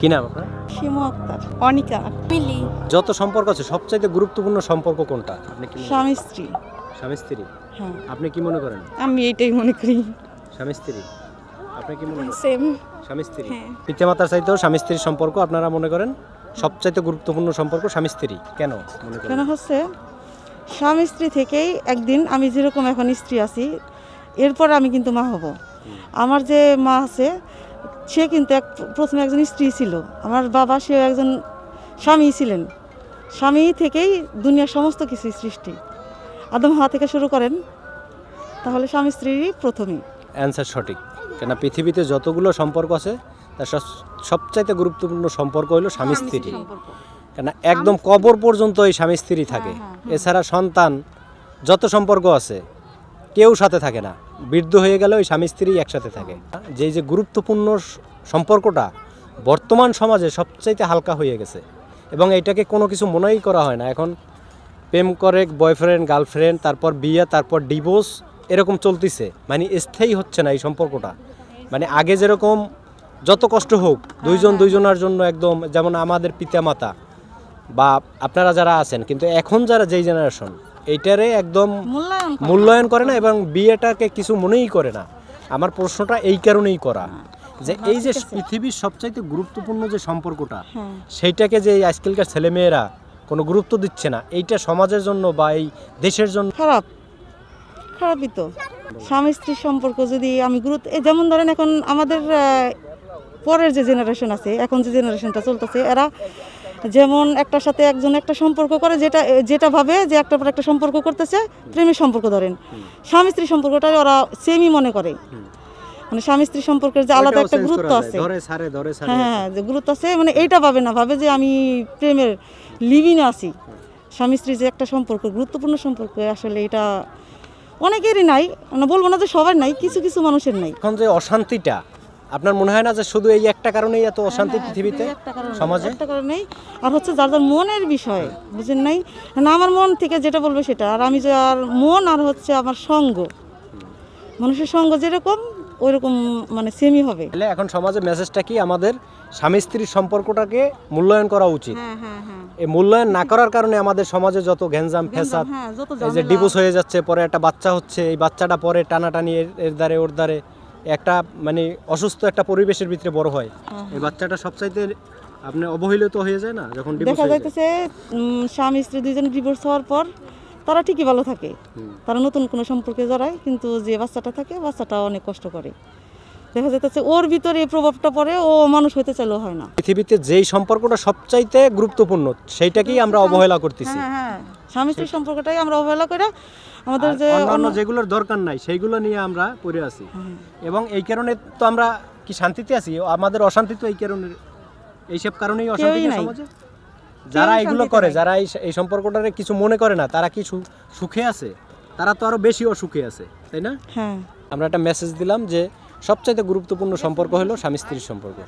কি নাম আপনার? শিমু আক্তার অনিকা। মিলি। যত সম্পর্ক আছে সবচাইতে গুরুত্বপূর্ণ সম্পর্ক কোনটা? আপনি কি মনে- স্বামী স্ত্রী। স্বামী স্ত্রী? হ্যাঁ। আপনি কি মনে করেন? আমি এটাই মনে করি। স্বামী স্ত্রী? আপনি কি মনে করেন? সেম স্বামী স্ত্রী? হ্যাঁ। পিতামাতার চাইতেও স্বামী স্ত্রীর সম্পর্ক আপনারা মনে করেন? সবচাইতে গুরুত্বপূর্ণ সম্পর্ক স্বামী স্ত্রী। কেন মনে করেন? কেন হচ্ছে? স্বামী স্ত্রী থেকেই একদিন আমি যেরকম এখন স্ত্রী আছি এরপর আমি কিন্তু মা হব। আমার যে মা আছে সে কিন্তু এক প্রথমে একজন স্ত্রী ছিল। আমার বাবা সে একজন স্বামী ছিলেন। স্বামী থেকেই দুনিয়ার সমস্ত কিছু সৃষ্টি। আদম হাওয়া থেকে শুরু করেন। তাহলে স্বামী স্ত্রীরই প্রথমেই। অ্যান্সার সঠিক। কেন পৃথিবীতে যতগুলো সম্পর্ক আছে তার সব- সবচাইতে গুরুত্বপূর্ণ সম্পর্ক হলো স্বামী স্ত্রী। সম্পর্ক। কেন একদম কবর পর্যন্ত এই স্বামী স্ত্রী থাকে। হ্যাঁ, এছাড়া সন্তান যত সম্পর্ক আছে কেউ সাথে থাকে না। বৃদ্ধ হয়ে গেলে ওই স্বামী স্ত্রী একসাথে থাকে। যে যে গুরুত্বপূর্ণ সম্পর্কটা বর্তমান সমাজে সবচাইতে হালকা হয়ে গেছে এবং এটাকে কোনো কিছু মনেই করা হয় না। এখন প্রেম করে বয়ফ্রেন্ড গার্লফ্রেন্ড তারপর বিয়ে, তারপর ডিভোর্স এরকম চলতেছে। মানে স্থায়ী হচ্ছে না এই সম্পর্কটা। মানে আগে যেরকম যত কষ্ট হোক, দুইজন দুইজনের জন্য একদম যেমন আমাদের পিতামাতা বা আপনারা যারা আছেন, কিন্তু এখন যারা যেই জেনারেশন এইটারে একদম মূল্যায়ন করে না। এবং বিয়েটাকে কিছু মনেই করে না। আমার প্রশ্নটা এই কারণেই করা। যে এই যে পৃথিবীর সবচাইতে গুরুত্বপূর্ণ যে সম্পর্কটা হ্যাঁ। সেইটাকে যে এই আজকালকার ছেলেমেয়েরা কোনো গুরুত্ব দিচ্ছে না এইটা সমাজের জন্য বা এই দেশের জন্য খারাপ। খারাপই তো। স্বামী স্ত্রীর সম্পর্ক যদি আমি গুরুত্ব যেমন ধরেন এখন আমাদের পরের যে জেনারেশন আছে এখন যে জেনারেশনটা চলতেছে এরা যেমন একটার সাথে একজন একটা সম্পর্ক করে যেটা যেটা ভাবে যে একটার পর একটা সম্পর্ক করতেছে প্রেমের সম্পর্ক ধরেন। স্বামী স্ত্রী সম্পর্কটা ওরা সেমই মনে করে। মানে স্বামী স্ত্রী সম্পর্কের যে আলাদা একটা গুরুত্ব আছে। হ্যাঁ হ্যাঁ যে গুরুত্ব আছে মানে এইটা ভাবে না ভাবে যে আমি প্রেমের লিভিনে আছি। স্বামী স্ত্রী যে একটা সম্পর্ক গুরুত্বপূর্ণ সম্পর্ক আসলে এটা অনেকেরই নাই। মানে বলব না যে সবার নাই কিছু কিছু মানুষের নাই। এখন যে অশান্তিটা আপনার মনে হয় না যে শুধু এই একটা কারণেই এত অশান্তি পৃথিবীতে? হ্যাঁ, সমাজে? একটা কারণ নেই আর হচ্ছে যার যার মনের বিষয় বুঝেন নাই? না আমার মন থেকে যেটা বলবে সেটা। আর আমি যে আর মন আর হচ্ছে আমার সঙ্গ। মানুষের সঙ্গ যেরকম ওইরকম মানে সেমই হবে। তাহলে এখন সমাজে মেসেজটা কি? আমাদের স্বামী স্ত্রীর সম্পর্কটাকে মূল্যায়ন করা উচিত। হ্যাঁ হ্যাঁ হ্যাঁ। এই মূল্যায়ন না করার কারণে আমাদের সমাজে যত ঘ্যানজাম ফেসাদ হ্যাঁ এই যে ডিভোর্স হয়ে যাচ্ছে পরে একটা বাচ্চা হচ্ছে এই বাচ্চাটা পরে টানাটানি এর এর দ্বারে ওর দ্বারে। একটা মানে অসুস্থ একটা পরিবেশের ভিতরে বড় হয়। হ্যাঁ, এই বাচ্চাটা সবচাইতে আপনি অবহেলিত হয়ে যায় না যখন দেখা যাইতেছে স্বামী স্ত্রী দুইজন ডিভোর্স হওয়ার পর তারা ঠিকই ভালো থাকে। তারা নতুন কোনো সম্পর্কে জড়ায় কিন্তু যে বাচ্চাটা থাকে বাচ্চাটা অনেক কষ্ট করে। দেখা যাইতেছে ওর ভিতরে এই প্রভাবটা পড়ে ও মানুষ হইতে চাইলেও হয় না। পৃথিবীতে যেই সম্পর্কটা সবচাইতে গুরুত্বপূর্ণ সেইটাকেই আমরা অবহেলা করতেছি। হ্যাঁ হ্যাঁ। স্বামী স্ত্রীর সম্পর্কটাই আমরা অবহেলা করে আমাদের যে অন্য- যেগুলোর দরকার নাই সেইগুলো নিয়ে আমরা পড়ে আছি। এবং এই কারণে তো আমরা কি শান্তিতে আছি? আমাদের অশান্তি তো এই কারণে এইসব কারণেই অশান্তি নাই। সমাজে? যারা এগুলো করে যারা এই এই সম্পর্কটারে কিছু মনে করে না তারা কি সুখে আছে? তারা তো আরও বেশি অসুখে আছে তাই না? হ্যাঁ। আমরা একটা মেসেজ দিলাম যে সবচাইতে গুরুত্বপূর্ণ সম্পর্ক হলো স্বামী স্ত্রীর সম্পর্ক।